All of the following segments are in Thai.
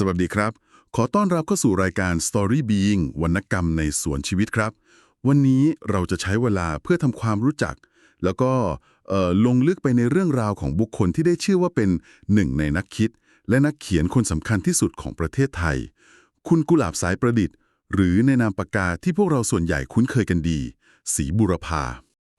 สวัสดีครับ ขอต้อนรับเข้าสู่รายการ Story Being วรรณกรรมในสวนชีวิตครับ วันนี้เราจะใช้เวลาเพื่อทำความรู้จัก แล้วก็ลงลึกไปในเรื่องราวของบุคคลที่ได้ชื่อว่าเป็นหนึ่งในนักคิด และนักเขียนคนสำคัญที่สุดของประเทศไทย คุณกุหลาบสายประดิษฐ์ หรือในนามปากกาที่พวกเราส่วนใหญ่คุ้นเคยกันดี สีบุรพา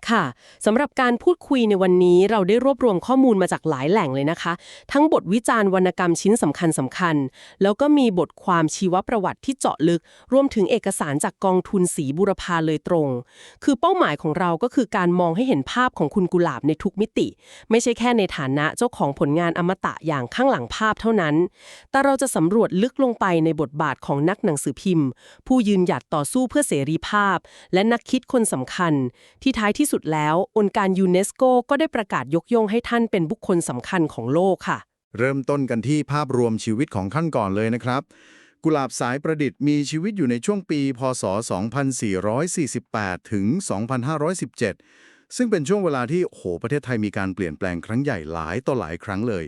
ค่ะสำหรับการพูดคุยในวันนี้เราได้รวบรวมข้อมูลมาจากหลายแหล่งเลยนะคะ ทั้งบทวิจารณ์วรรณกรรมชิ้นสำคัญสำคัญ แล้วก็มีบทความชีวประวัติที่เจาะลึก รวมถึงเอกสารจากกองทุนสีบุรพาเลยตรง คือเป้าหมายของเราก็คือการมองให้เห็นภาพของคุณกุหลาบในทุกมิติ ไม่ใช่แค่ในฐานะเจ้าของผลงานอมตะอย่างข้างหลังภาพเท่านั้น แต่เราจะสำรวจลึกลงไปในบทบาทของนักหนังสือพิมพ์ ผู้ยืนหยัดต่อสู้เพื่อเสรีภาพ และนักคิดคนสำคัญ ที่ท้ายที่สุดแล้ว องค์การยูเนสโกก็ได้ประกาศยกย่องให้ท่านเป็นบุคคลสำคัญของโลกค่ะ เริ่มต้นกันที่ภาพรวมชีวิตของท่านก่อนเลยนะครับ กุหลาบสายประดิษฐ์มีชีวิตอยู่ในช่วงปี พศ 2448 ถึง 2517 ซึ่งเป็นช่วงเวลาที่โหประเทศไทยมีการเปลี่ยนแปลงครั้งใหญ่หลายต่อหลายครั้งเลย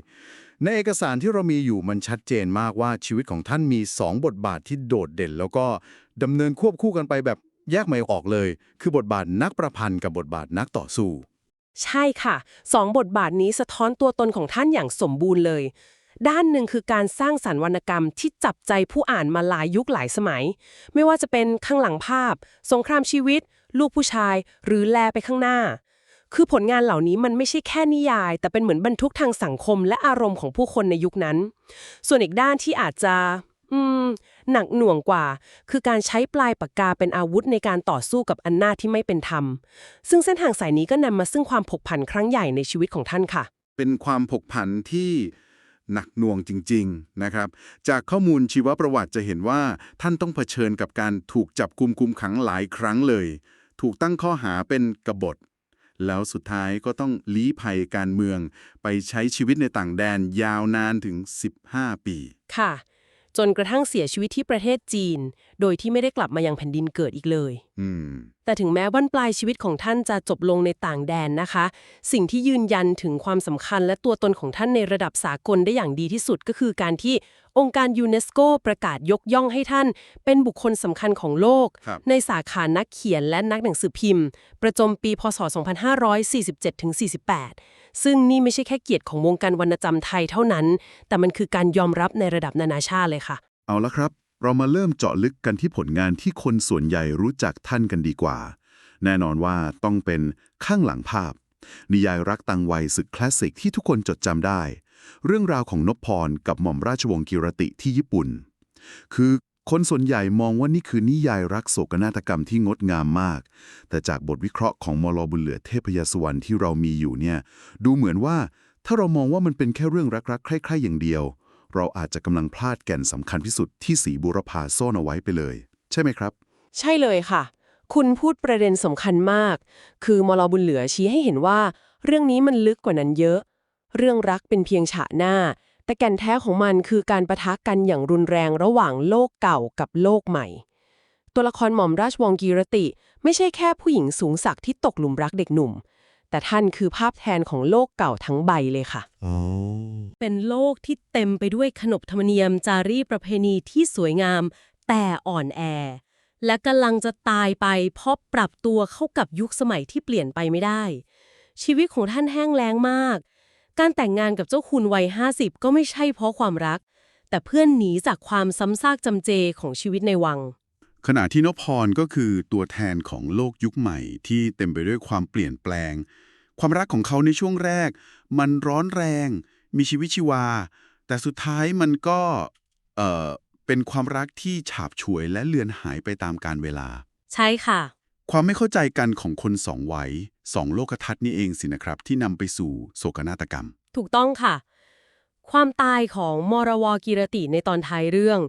ในเอกสารที่เรามีอยู่มันชัดเจนมากว่าชีวิตของท่านมี 2 บทบาทที่โดดเด่น แล้วก็ดำเนินควบคู่กันไปแบบ แยกไม่ออกเลย คือบทบาทนักประพันธ์กับบทบาทนักต่อสู้ ใช่ค่ะสองบทบาทนี้สะท้อนตัวตนของท่านอย่างสมบูรณ์เลย ด้านหนึ่งคือการสร้างสรรค์วรรณกรรมที่จับใจผู้อ่านมาหลายยุคหลายสมัย ไม่ว่าจะเป็นข้างหลังภาพ สงครามชีวิต ลูกผู้ชาย หรือแลไปข้างหน้า คือผลงานเหล่านี้มันไม่ใช่แค่นิยาย แต่เป็นเหมือนบรรทุกทางสังคมและอารมณ์ของผู้คนในยุคนั้น ส่วนอีกด้านที่อาจจะ อืม หนักหน่วงกว่า คือการใช้ปลายปากกาเป็นอาวุธในการต่อสู้กับอำนาจที่ไม่เป็นธรรม ซึ่งเส้นทางสายนี้ก็นำมาซึ่งความผกผันครั้งใหญ่ในชีวิตของท่านค่ะ เป็นความผกผันที่หนักหน่วงจริง ๆ นะครับ จากข้อมูลชีวประวัติจะเห็นว่าท่านต้องเผชิญกับการถูกจับกุมคุมขังหลายครั้งเลย ถูกตั้งข้อหาเป็นกบฏ แล้วสุดท้ายก็ต้องลี้ภัยการเมือง ไปใช้ชีวิตในต่างแดนยาวนานถึง 15 ปี ค่ะ จนกระทั่งเสียชีวิตที่ประเทศจีน โดยที่ไม่ได้กลับมายังแผ่นดินเกิดอีกเลยอืมแต่ถึงแม้บั้นปลายชีวิตของท่านจะจบลงในต่างแดนนะคะ สิ่งที่ยืนยันถึงความสำคัญและตัวตนของท่านในระดับสากลได้อย่างดีที่สุดก็คือการที่องค์การยูเนสโกประกาศยกย่องให้ท่าน เป็นบุคคลสำคัญของโลกครับในสาขานักเขียนและนักหนังสือพิมพ์ ประจำปีพศ 2547-48 ซึ่งนี่ไม่ใช่แค่เกียรติของวงการวรรณกรรมไทยเท่านั้น แต่มันคือการยอมรับในระดับนานาชาติเลยค่ะ เอาละครับ เรามาเริ่มเจาะลึกกันที่ผลงานที่คนส่วนใหญ่รู้จักท่านกันดีกว่า แน่นอนว่าต้องเป็นข้างหลังภาพ นิยายรักตังวัยศึกคลาสสิกที่ทุกคนจดจำได้ เรื่องราวของนพพรกับหม่อมราชวงศ์กิรติที่ญี่ปุ่น คือ คนส่วนใหญ่มองว่านี่คือนิยายรักโศกนาฏกรรมที่งดงามมาก แต่จากบทวิเคราะห์ของมลบุญเหลือเทพยสวรรค์ที่เรามีอยู่เนี่ย ดูเหมือนว่าถ้าเรามองว่ามันเป็นแค่เรื่องรักๆ ใคร่ๆอย่างเดียว เราอาจจะกำลังพลาดแก่นสำคัญที่สุดที่สีบุรพาซ่อนเอาไว้ไปเลย ใช่ไหมครับ ใช่เลยค่ะ คุณพูดประเด็นสำคัญมาก คือมลบุญเหลือชี้ให้เห็นว่า เรื่องนี้มันลึกกว่านั้นเยอะ เรื่องรักเป็นเพียงฉะหน้า แต่แก่นแท้ของมันคือการประทะกันอย่างรุนแรงระหว่างโลกเก่ากับโลกใหม่ ตัวละครหม่อมราชวงศ์กีรติ ไม่ใช่แค่ผู้หญิงสูงศักดิ์ที่ตกหลุมรักเด็กหนุ่ม แต่ท่านคือภาพแทนของโลกเก่าทั้งใบเลยค่ะ เป็นโลกที่เต็มไปด้วยขนบธรรมเนียมจารีตประเพณีที่สวยงาม แต่อ่อนแอ และกำลังจะตายไปเพราะปรับตัวเข้ากับยุคสมัยที่เปลี่ยนไปไม่ได้ ชีวิตของท่านแห้งแล้งมาก การแต่งงานกับเจ้าคุณวัย 50 ก็ไม่ใช่เพราะความรัก แต่เพื่อนหนีจากความซ้ำซากจำเจของชีวิตในวัง ขณะที่นพพรก็คือตัวแทนของโลกยุคใหม่ที่เต็มไปด้วยความเปลี่ยนแปลง ความรักของเขาในช่วงแรก มันร้อนแรง มีชีวิตชีวา แต่สุดท้ายมันก็เอ่อเป็นความรักที่ฉาบฉวยและเลือนหายไปตามกาลเวลา ใช่ค่ะ ความไม่เข้าใจกันของคนสองวัยสองโลกทัศน์นี่เองสินะครับ ที่นำไปสู่โศกนาฏกรรม ถูกต้องค่ะ ความตายของมรวกิรติในตอนท้ายเรื่อง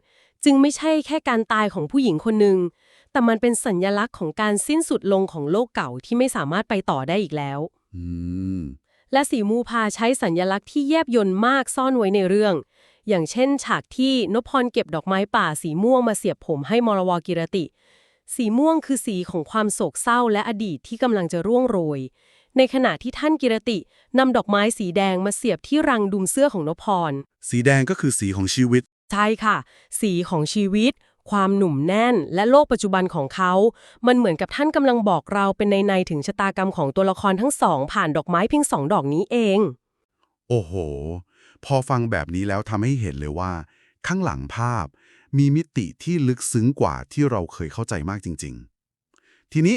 จึงไม่ใช่แค่การตายของผู้หญิงคนหนึ่งแต่มันเป็นสัญญลักษณ์ของการสิ้นสุดลงของโลกเก่าที่ไม่สามารถไปต่อได้อีกแล้วอืมและสีมูพาใช้สัญญลักษณ์ที่แยบยลมากซ่อนไว้ในเรื่อง อย่างเช่น ฉากที่นพพรเก็บดอกไม้ป่าสีม่วงมาเสียบผมให้มรวกิรติ สีม่วงคือสีของความโศกเศร้าและอดีตที่กำลังจะร่วงโรย ในขณะที่ท่านกิรตินำดอกไม้สีแดงมาเสียบที่รังดุมเสื้อของนพพร สีแดงก็คือสีของชีวิต ใช่ค่ะ สีของชีวิต ความหนุ่มแน่น และโลกปัจจุบันของเขา มันเหมือนกับท่านกำลังบอกเราเป็นในในๆถึงชะตากรรมของตัวละครทั้งสอง ผ่านดอกไม้เพียงสองดอกนี้เอง โอ้โห พอฟังแบบนี้แล้วทำให้เห็นเลยว่า ข้างหลังภาพ มีมิติที่ลึกซึ้งกว่าที่เราเคยเข้าใจมากจริง ๆ ทีนี้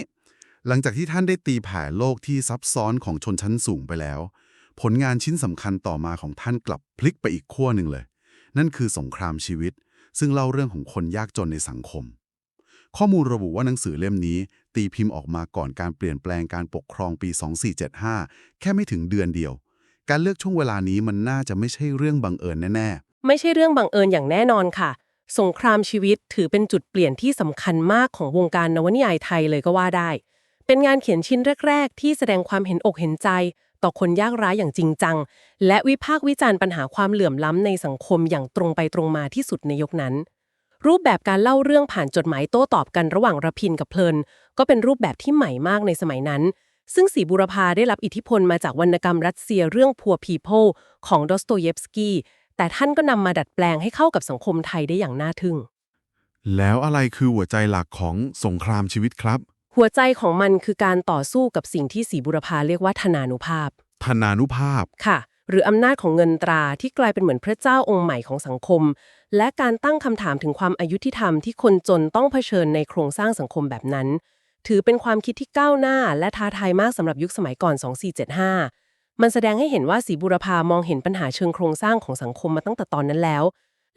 หลังจากที่ท่านได้ตีแผ่โลกที่ซับซ้อนของชนชั้นสูงไปแล้ว ผลงานชิ้นสำคัญต่อมาของท่านกลับพลิกไปอีกขั้วหนึ่งเลย นั่นคือสงครามชีวิต ซึ่งเล่าเรื่องของคนยากจนในสังคม ข้อมูลระบุว่าหนังสือเล่มนี้ ตีพิมพ์ออกมาก่อนการเปลี่ยนแปลงการปกครองปี 2475 แค่ไม่ถึงเดือนเดียว การเลือกช่วงเวลานี้มันน่าจะไม่ใช่เรื่องบังเอิญแน่ๆ ไม่ใช่เรื่องบังเอิญอย่างแน่นอนค่ะ สงครามชีวิตถือเป็นจุดเปลี่ยนที่สำคัญมากของวงการนวนิยายไทยเลยก็ว่าได้ เป็นงานเขียนชิ้นแรก ๆ ที่แสดงความเห็นอกเห็นใจ ต่อคนยากไร้อย่างจริงจัง และวิพากษ์วิจารณ์ปัญหาความเหลื่อมล้ำในสังคมอย่างตรงไปตรงมาที่สุดในยุคนั้น รูปแบบการเล่าเรื่องผ่านจดหมายโต้ตอบกันระหว่างระพินกับเพลิน ก็เป็นรูปแบบที่ใหม่มากในสมัยนั้น ซึ่งสีบุรพาได้รับอิทธิพลมาจากวรรณกรรมรัสเซียเรื่อง Poor People ของดอสโตเยฟสกี้ แต่ท่านก็นำมาดัดแปลงให้เข้ากับสังคมไทยได้อย่างน่าทึ่ง แล้วอะไรคือหัวใจหลักของสงครามชีวิตครับ หัวใจของมันคือการต่อสู้กับสิ่งที่สีบุรพาเรียกว่าธนานุภาพ ธนานุภาพ ค่ะ หรืออำนาจของเงินตราที่กลายเป็นเหมือนพระเจ้าองค์ใหม่ของสังคม และการตั้งคำถามถึงความอายุที่ธรรมที่คนจนต้องเผชิญในโครงสร้างสังคมแบบนั้น ถือเป็นความคิดที่ก้าวหน้า และท้าทายมากสำหรับยุคสมัยก่อน 2475 มันแสดงให้เห็นว่าสีบุรพามองเห็นปัญหาเชิงโครงสร้างของสังคมมาตั้งแต่ตอนนั้นแล้ว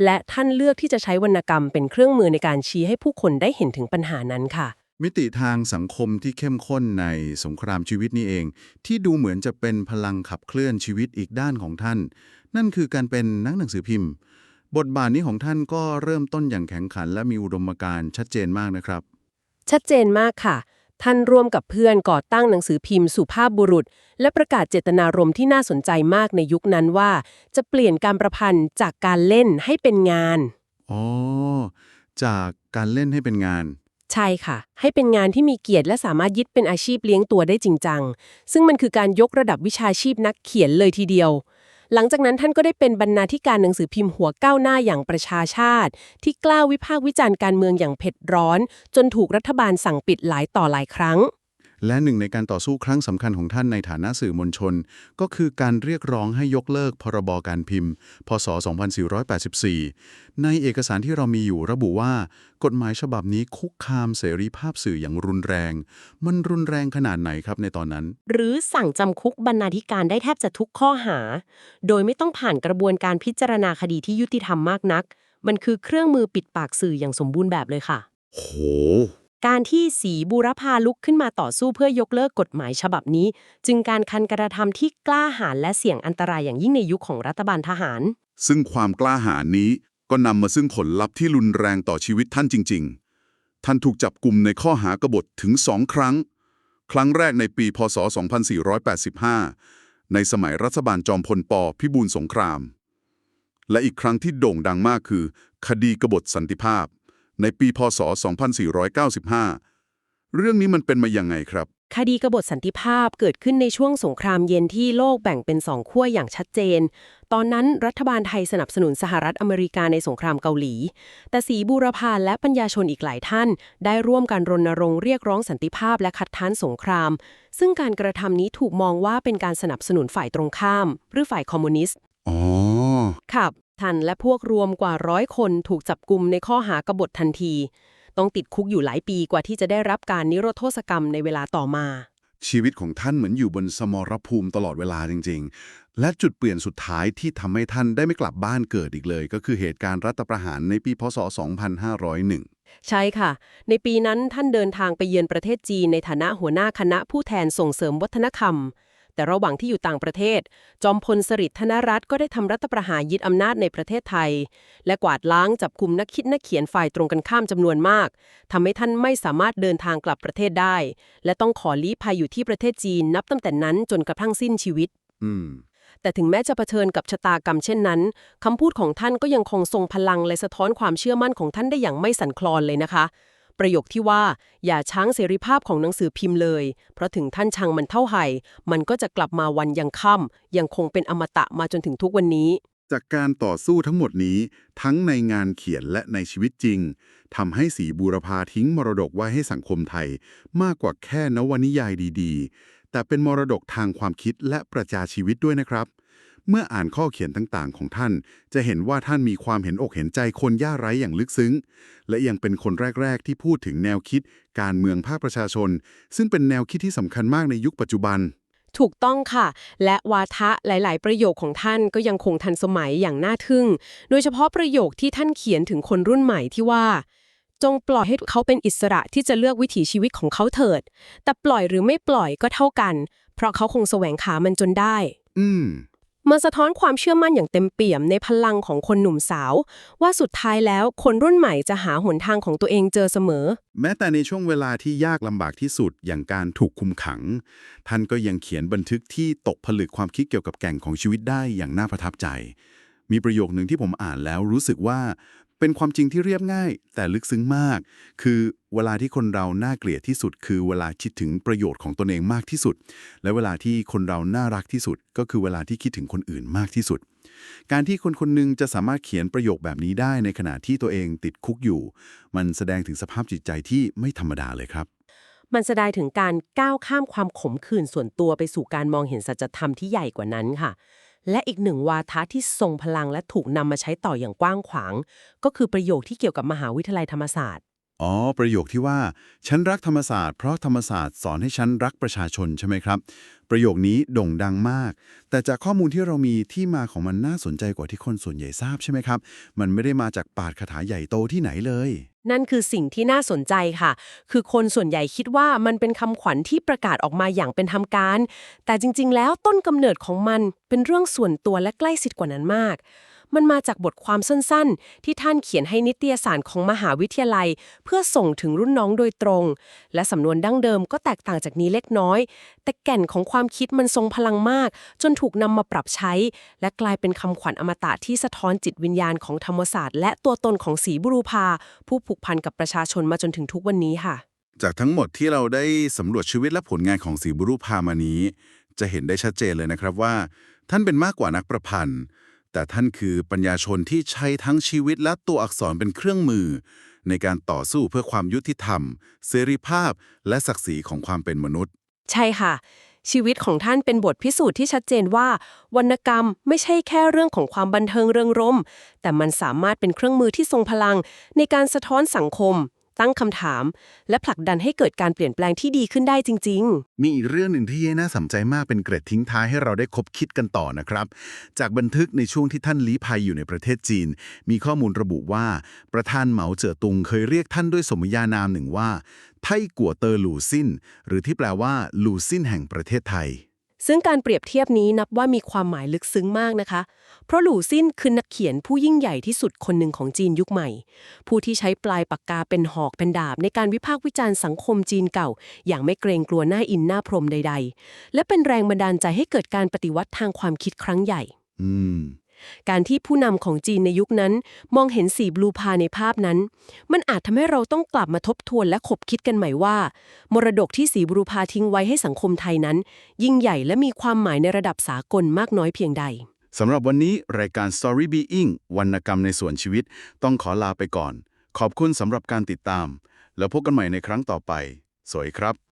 และท่านเลือกที่จะใช้วรรณกรรมเป็นเครื่องมือในการชี้ให้ผู้คนได้เห็นถึงปัญหานั้นค่ะ มิติทางสังคมที่เข้มข้นในสงครามชีวิตนี่เอง ที่ดูเหมือนจะเป็นพลังขับเคลื่อนชีวิตอีกด้านของท่าน นั่นคือการเป็นนักหนังสือพิมพ์ บทบาทนี้ของท่านก็เริ่มต้นอย่างแข็งขัน และมีอุดมการณ์ชัดเจนมากนะครับ ชัดเจนมากค่ะ ท่านร่วมกับเพื่อนก่อตั้งหนังสือพิมพ์สุภาพบุรุษ และประกาศเจตนารมณ์ที่น่าสนใจมากในยุคนั้นว่า จะเปลี่ยนการประพันธ์จากการเล่นให้เป็นงาน อ๋อ จากการเล่นให้เป็นงาน ใช่ค่ะ ให้เป็นงานที่มีเกียรติและสามารถยึดเป็นอาชีพเลี้ยงตัวได้จริงจัง ซึ่งมันคือการยกระดับวิชาชีพนักเขียนเลยทีเดียว หลังจากนั้นท่านก็ได้เป็นบรรณาธิการหนังสือพิมพ์หัวก้าวหน้าอย่างประชาชาติ ที่กล้าวิพากษ์วิจารณ์การเมืองอย่างเผ็ดร้อน จนถูกรัฐบาลสั่งปิดหลายต่อหลายครั้ง และหนึ่งในการต่อสู้ครั้งสำคัญของท่านในฐานะสื่อมวลชน ก็คือการเรียกร้องให้ยกเลิกพรบการพิมพ์ พศ 2484 ในเอกสารที่เรามีอยู่ระบุว่า กฎหมายฉบับนี้คุกคามเสรีภาพสื่ออย่างรุนแรง มันรุนแรงขนาดไหนครับในตอนนั้น หรือสั่งจำคุกบรรณาธิการได้แทบจะทุกข้อหา โดยไม่ต้องผ่านกระบวนการพิจารณาคดีที่ยุติธรรมมากนัก มันคือเครื่องมือปิดปากสื่ออย่างสมบูรณ์แบบเลยค่ะ โห การที่สีบูรพาลุกขึ้นมาต่อสู้เพื่อยกเลิกกฎหมายฉบับนี้ จึงการคันกระทำที่กล้าหาญและเสี่ยงอันตรายอย่างยิ่งในยุคของรัฐบาลทหาร ซึ่งความกล้าหาญนี้ก็นำมาซึ่งผลลัพธ์ที่รุนแรงต่อชีวิตท่านจริง ๆ ท่านถูกจับกลุ่มในข้อหากบฏถึงสองครั้ง ครั้งแรกในปี พศ 2485 ในสมัยรัฐบาลจอมพลปพิบูลสงคราม และอีกครั้งที่โด่งดังมากคือ คดีกบฏสันติภาพ ในปีพศ 2495 เรื่องนี้มันเป็นมาอย่างไงครับ คดีกบฏสันติภาพเกิดขึ้นในช่วงสงครามเย็นที่โลกแบ่งเป็นสองขั้วอย่างชัดเจน ตอนนั้นรัฐบาลไทยสนับสนุนสหรัฐอเมริกาในสงครามเกาหลี แต่สีบูรพาและปัญญาชนอีกหลายท่าน ได้ร่วมกันรณรงค์เรียกร้องสันติภาพและคัดค้านสงคราม ซึ่งการกระทำนี้ถูกมองว่าเป็นการสนับสนุนฝ่ายตรงข้าม หรือฝ่ายคอมมิวนิสต์ อ๋อ ครับท่านและพวกรวมกว่าร้อยคนถูกจับกลุ่มในข้อหากบฏทันที ต้องติดคุกอยู่หลายปีกว่าที่จะได้รับการนิรโทษกรรมในเวลาต่อมา ชีวิตของท่านเหมือนอยู่บนสมรภูมิตลอดเวลาจริง ๆ และจุดเปลี่ยนสุดท้ายที่ทำให้ท่านได้ไม่กลับบ้านเกิดอีกเลย ก็คือเหตุการณ์รัฐประหารในปีพศ 2501ใช่ค่ะ ในปีนั้นท่านเดินทางไปเยือนประเทศจีนในฐานะหัวหน้าคณะผู้แทนส่งเสริมวัฒนธรรม แต่ระหว่างที่อยู่ต่างประเทศ จอมพลสฤษดิ์ธนรัตน์ก็ได้ทำรัฐประหารยึดอำนาจในประเทศไทย และกวาดล้างจับคุมนักคิดนักเขียนฝ่ายตรงกันข้ามจำนวนมากทำให้ท่านไม่สามารถเดินทางกลับประเทศได้ และต้องขอลี้ภัยอยู่ที่ประเทศจีนนับตั้งแต่นั้นจนกระทั่งสิ้นชีวิต อืมแต่ถึงแม้จะเผชิญกับชะตากรรมเช่นนั้น คำพูดของท่านก็ยังคงทรงพลังและสะท้อนความเชื่อมั่นของท่านได้อย่างไม่สั่นคลอนเลยนะคะ ประโยคที่ว่า อย่าช้างเสรีภาพของหนังสือพิมพ์เลย เพราะถึงท่านชังมันเท่าไหร่มันก็จะกลับมาวันยังค่ำยังคงเป็นอมตะมาจนถึงทุกวันนี้ จากการต่อสู้ทั้งหมดนี้ทั้งในงานเขียนและในชีวิตจริงทำให้สีบูรพาทิ้งมรดกไว้ให้สังคมไทย มากกว่าแค่นวนิยายดีๆ แต่เป็นมรดกทางความคิดและประชาชีวิตด้วยนะครับ เมื่ออ่านข้อเขียนต่างๆ ของท่าน จะเห็นว่าท่านมีความเห็นอกเห็นใจคนยากไร้อย่างลึกซึ้ง และยังเป็นคนแรก ๆ ที่พูดถึงแนวคิด การเมืองภาคประชาชน ซึ่งเป็นแนวคิดที่สำคัญมากในยุคปัจจุบัน ถูกต้องค่ะ และวาทะหลาย ๆ ประโยคของท่านก็ยังคงทันสมัยอย่างน่าทึ่ง โดยเฉพาะประโยคที่ท่านเขียนถึงคนรุ่นใหม่ที่ว่า จงปล่อยให้เขาเป็นอิสระที่จะเลือกวิถีชีวิตของเขาเถิด แต่ปล่อยหรือไม่ปล่อยก็เท่ากัน เพราะเขาคงแสวงขามันจนได้ อืม มันสะท้อนความเชื่อมั่นอย่างเต็มเปี่ยมในพลังของคนหนุ่มสาว ว่าสุดท้ายแล้วคนรุ่นใหม่จะหาหนทางของตัวเองเจอเสมอ แม้แต่ในช่วงเวลาที่ยากลำบากที่สุดอย่างการถูกคุมขัง ท่านก็ยังเขียนบันทึกที่ตกผลึกความคิดเกี่ยวกับแก่งของชีวิตได้อย่างน่าประทับใจ มีประโยคหนึ่งที่ผมอ่านแล้วรู้สึกว่า เป็นความจริงที่เรียบง่าย แต่ลึกซึ้งมาก คือเวลาที่คนเราน่าเกลียดที่สุด คือเวลาคิดถึงประโยชน์ของตนเองมากที่สุด และเวลาที่คนเราน่ารักที่สุด ก็คือเวลาที่คิดถึงคนอื่นมากที่สุด การที่คนคนหนึงจะสามารถเขียนประโยคแบบนี้ได้ในขณะที่ตัวเองติดคุกอยู่ มันแสดงถึงสภาพจิตใจที่ไม่ธรรมดาเลยครับ มันแสดงถึงการก้าวข้ามความขมขื่นส่วนตัวไปสู่การมองเห็นสัจธรรมที่ใหญ่กว่านั้นค่ะ และอีกหนึ่งวาทะที่ทรงพลังและถูกนำมาใช้ต่ออย่างกว้างขวาง ก็คือประโยคที่เกี่ยวกับมหาวิทยาลัยธรรมศาสตร์ อ๋อ ประโยคที่ว่า ฉันรักธรรมศาสตร์เพราะธรรมศาสตร์สอนให้ฉันรักประชาชนใช่ไหมครับ ประโยคนี้โด่งดังมาก แต่จากข้อมูลที่เรามีที่มาของมันน่าสนใจกว่าที่คนส่วนใหญ่ทราบใช่ไหมครับ มันไม่ได้มาจากปาดคาถาใหญ่โตที่ไหนเลย นั่นคือสิ่งที่น่าสนใจค่ะ คือคนส่วนใหญ่คิดว่ามันเป็นคำขวัญที่ประกาศออกมาอย่างเป็นทางการ แต่จริง ๆ แล้วต้นกำเนิดของมันเป็นเรื่องส่วนตัวและใกล้ชิดกว่านั้นมาก มันมาจากบทความสั้นๆ ที่ท่านเขียนให้นิตยสารของมหาวิทยาลัย เพื่อส่งถึงรุ่นน้องโดยตรง และสำนวนดั้งเดิมก็แตกต่างจากนี้เล็กน้อย แต่แก่นของความคิดมันทรงพลังมาก จนถูกนำมาปรับใช้ และกลายเป็นคำขวัญอมตะที่สะท้อนจิตวิญญาณของธรรมศาสตร์ และตัวตนของศรีบุรุพาผู้ผูกพันกับประชาชนมาจนถึงทุกวันนี้ค่ะ จากทั้งหมดที่เราได้สำรวจชีวิตและผลงานของสีบุรุพามานี้ จะเห็นได้ชัดเจนเลยนะครับว่า ท่านเป็นมากกว่านักประพันธ์ แต่ท่านคือปัญญาชนที่ใช้ทั้งชีวิตและตัวอักษรเป็นเครื่องมือ ในการต่อสู้เพื่อความยุติธรรม เสรีภาพ และศักดิ์ศรีของความเป็นมนุษย์ ใช่ค่ะ ชีวิตของท่านเป็นบทพิสูจน์ที่ชัดเจนว่า วรรณกรรมไม่ใช่แค่เรื่องของความบันเทิงเริงรมแต่มันสามารถเป็นเครื่องมือที่ทรงพลัง ในการสะท้อนสังคม ตั้งคำถาม และผลักดันให้เกิดการเปลี่ยนแปลงที่ดีขึ้นได้จริง ๆ มีอีกเรื่องหนึ่งที่น่าสนใจมากเป็นเกร็ดทิ้งท้ายให้เราได้คบคิดกันต่อนะครับ จากบันทึกในช่วงที่ท่านลี้ภัยอยู่ในประเทศจีน มีข้อมูลระบุว่า ประธานเหมาเจ๋อตุงเคยเรียกท่านด้วยสมญานามหนึ่งว่าไทกัวเตอร์หลูซินหรือที่แปลว่าหลูซินแห่งประเทศไทย ซึ่งการเปรียบเทียบนี้นับว่ามีความหมายลึกซึ้งมากนะคะ เพราะหลู่ซินคือนักเขียนผู้ยิ่งใหญ่ที่สุดคนหนึ่งของจีนยุคใหม่ ผู้ที่ใช้ปลายปากกาเป็นหอกเป็นดาบ ในการวิพากษ์วิจารณ์สังคมจีนเก่า อย่างไม่เกรงกลัวหน้าอินหน้าพรมใด ๆ และเป็นแรงบันดาลใจให้เกิดการปฏิวัติทางความคิดครั้งใหญ่ อืม การที่ผู้นำของจีนในยุคนั้น มองเห็นสีบลูพาในภาพนั้น มันอาจทำให้เราต้องกลับมาทบทวนและขบคิดกันใหม่ว่า มรดกที่สีบลูพาทิ้งไว้ให้สังคมไทยนั้น ยิ่งใหญ่และมีความหมายในระดับสากลมากน้อยเพียงใดสำหรับวันนี้รายการ Story Being วรรณกรรมในส่วนชีวิต ต้องขอลาไปก่อน ขอบคุณสำหรับการติดตาม แล้วพบกันใหม่ในครั้งต่อไป สวัสดีครับ